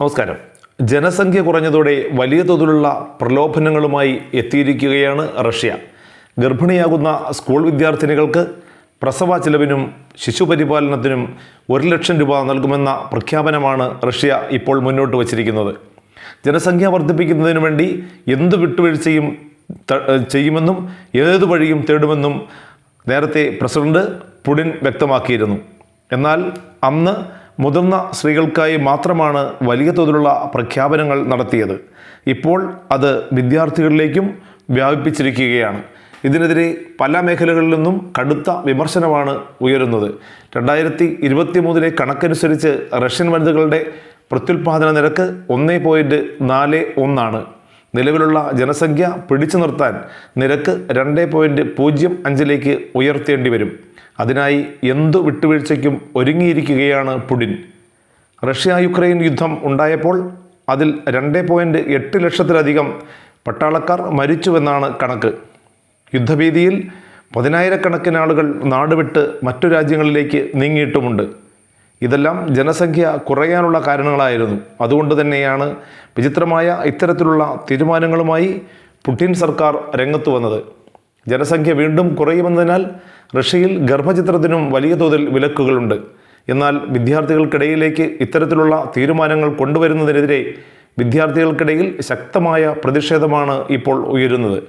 നമസ്കാരം. ജനസംഖ്യ കുറഞ്ഞതോടെ വലിയ തോതിലുള്ള പ്രലോഭനങ്ങളുമായി എത്തിയിരിക്കുകയാണ് റഷ്യ. ഗർഭിണിയാകുന്ന സ്കൂൾ വിദ്യാർത്ഥിനികൾക്ക് പ്രസവ ചിലവിനും ശിശുപരിപാലനത്തിനും ഒരു ലക്ഷം രൂപ നൽകുമെന്ന പ്രഖ്യാപനമാണ് റഷ്യ ഇപ്പോൾ മുന്നോട്ട് വച്ചിരിക്കുന്നത്. ജനസംഖ്യ വർദ്ധിപ്പിക്കുന്നതിന് വേണ്ടി എന്ത് വിട്ടുവീഴ്ചയും ചെയ്യുമെന്നും ഏതു വഴിയും തേടുമെന്നും നേരത്തെ പ്രസിഡന്റ് പുടിൻ വ്യക്തമാക്കിയിരുന്നു. എന്നാൽ അന്ന് മുതിർന്ന സ്ത്രീകൾക്കായി മാത്രമാണ് വലിയ തോതിലുള്ള പ്രഖ്യാപനങ്ങൾ നടത്തിയത്. ഇപ്പോൾ അത് വിദ്യാർത്ഥികളിലേക്കും വ്യാപിപ്പിച്ചിരിക്കുകയാണ്. ഇതിനെതിരെ പല മേഖലകളിൽ നിന്നും കടുത്ത വിമർശനമാണ് ഉയരുന്നത്. രണ്ടായിരത്തി ഇരുപത്തി മൂന്നിലെ കണക്കനുസരിച്ച് റഷ്യൻ വനിതകളുടെ പ്രത്യുൽപാദന നിരക്ക് ഒന്ന് പോയിന്റ് നാല് ഒന്നാണ്. നിലവിലുള്ള ജനസംഖ്യ പിടിച്ചു നിർത്താൻ നിരക്ക് രണ്ട് പോയിന്റ് പൂജ്യം അഞ്ചിലേക്ക് ഉയർത്തേണ്ടി വരും. അതിനായി എന്തു വിട്ടുവീഴ്ചയ്ക്കും ഒരുങ്ങിയിരിക്കുകയാണ് പുടിൻ. റഷ്യ യുക്രൈൻ യുദ്ധം ഉണ്ടായപ്പോൾ അതിൽ രണ്ട് പോയിന്റ് എട്ട് ലക്ഷത്തിലധികം പട്ടാളക്കാർ മരിച്ചുവെന്നാണ് കണക്ക്. യുദ്ധഭീതിയിൽ പതിനായിരക്കണക്കിന് ആളുകൾ നാടുവിട്ട് മറ്റു രാജ്യങ്ങളിലേക്ക് നീങ്ങിയിട്ടുമുണ്ട്. ഇതെല്ലാം ജനസംഖ്യ കുറയാനുള്ള കാരണങ്ങളായിരുന്നു. അതുകൊണ്ട് തന്നെയാണ് വിചിത്രമായ ഇത്തരത്തിലുള്ള തീരുമാനങ്ങളുമായി പുടിൻ സർക്കാർ രംഗത്ത് വന്നത്. ജനസംഖ്യ വീണ്ടും കുറയുമെന്നതിനാൽ റഷ്യയിൽ ഗർഭചിത്രത്തിനും വലിയ തോതിൽ വിലക്കുകളുണ്ട്. എന്നാൽ വിദ്യാർത്ഥികൾക്കിടയിലേക്ക് ഇത്തരത്തിലുള്ള തീരുമാനങ്ങൾ കൊണ്ടുവരുന്നതിനെതിരെ വിദ്യാർത്ഥികൾക്കിടയിൽ ശക്തമായ പ്രതിഷേധമാണ് ഇപ്പോൾ ഉയരുന്നത്.